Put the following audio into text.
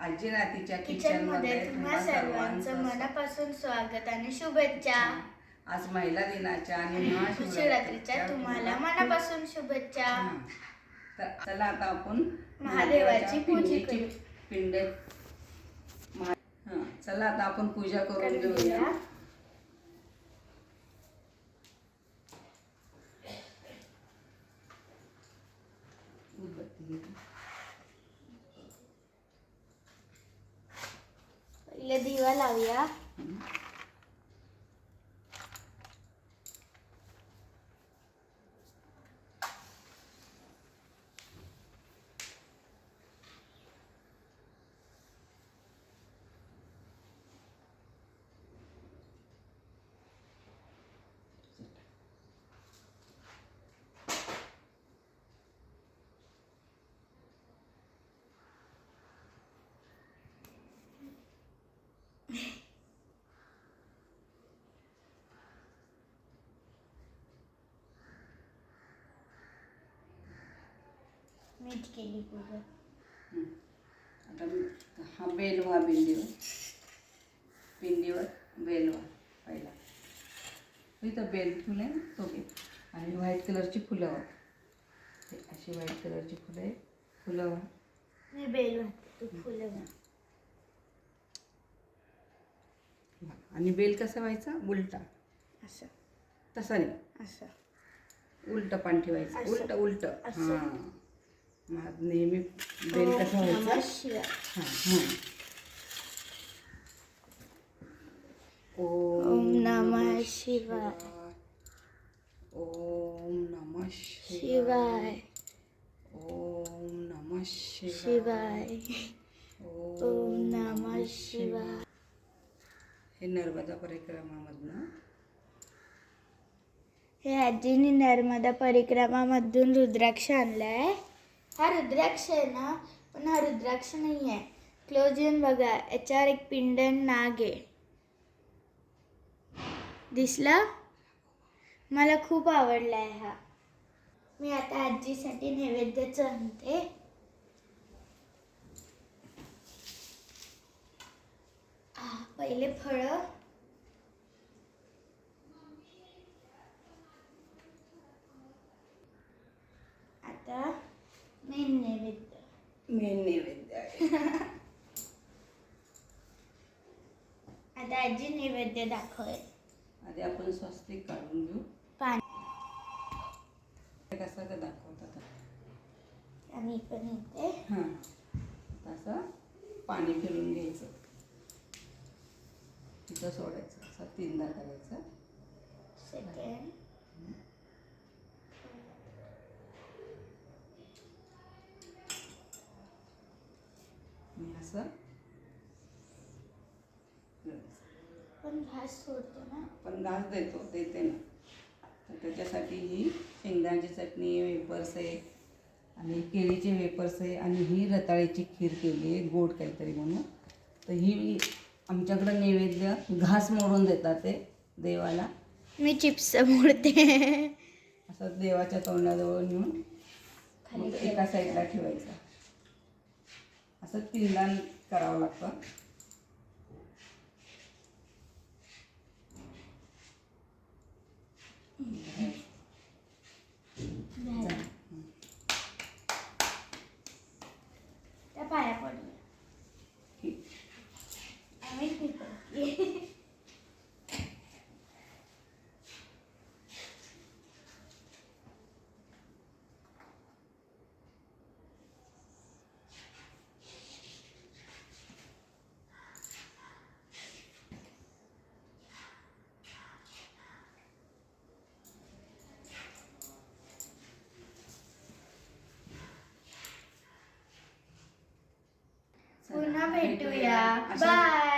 आजी नातीच्या किचनमध्ये तुम्हा सर्वांचं मनापासून स्वागत आणि शुभेच्छा आज महिला दिनाच्या आणि शिवरात्रीच्या तुम्हाला मनापासून शुभेच्छा. तर चला आता आपण महादेवाची पूजा. पिंड महा- हा, चला आता आपण पूजा करून करून घेऊया घेऊया. उदबत्ती घे. 你得活了呀。मीच केली पूजा. आता हा बेल व्हा पिंडीवर पिंडीवर बेल व्हा पहिला. इथं बेल फुलं आहे तो घे. आणि व्हाईट कलरची फुलं हे अशी व्हाईट कलरची फुलं आहे. फुलं मी बेल तू फुलं. आणि बेल कसा व्हायचा? उलटा. असं. तसा नाही. असं. उलट पान ठेवायचं. उलट उलट. हां. नेहमी बेल कसा ओम व्हायचा? नमः शिवाय हां हां. ओम नमः शिवाय. ओम नमः शिवाय. ओम नमः शिवाय. ओम नमः शिवाय. हे नर्मदा परिक्रमामधनं? हे आजीने नर्मदा परिक्रमामधून रुद्राक्ष आणलाय. हा रुद्राक्ष आहे ना पण हा रुद्राक्ष नाही आहे क्लोज येऊन बघा याच्यावर एक पिंडन नाग आहे. दिसला? मला खूप आवडला आहे हा. मी आता आजीसाठी नैवेद्याचं आणते पहिले फळं आता मेन नैवेद्य मेन नैवेद्य आहे आता आजी नैवेद्य दाखवय आधी आपण स्वस्तिक काढून घेऊ. पाणी. कसं ते दाखवतात आम्ही पण येते. हां. तसं पाणी फिरून घ्यायचं. तिथं सोडायचं. असं तीनदा करायचं. सेकंड आणि असं पण घास सोडतो ना. पण घास देतो देते ना. तर त्याच्यासाठी ही शेंगदाण्याची चटणी वेपर्स आहे आणि केळीचे वेपर्स आहे आणि ही रताळ्याची खीर केली आहे गोड काहीतरी म्हणून. तर ही आमच्याकडं नैवेद्य घास मोडून देतात ते देवाला. मी चिप्स मोडते. असं देवाच्या तोंडाजवळ नेऊन एका साईडला ठेवायचं. असं तीनदा करावं लागतं. भेटूया. बाय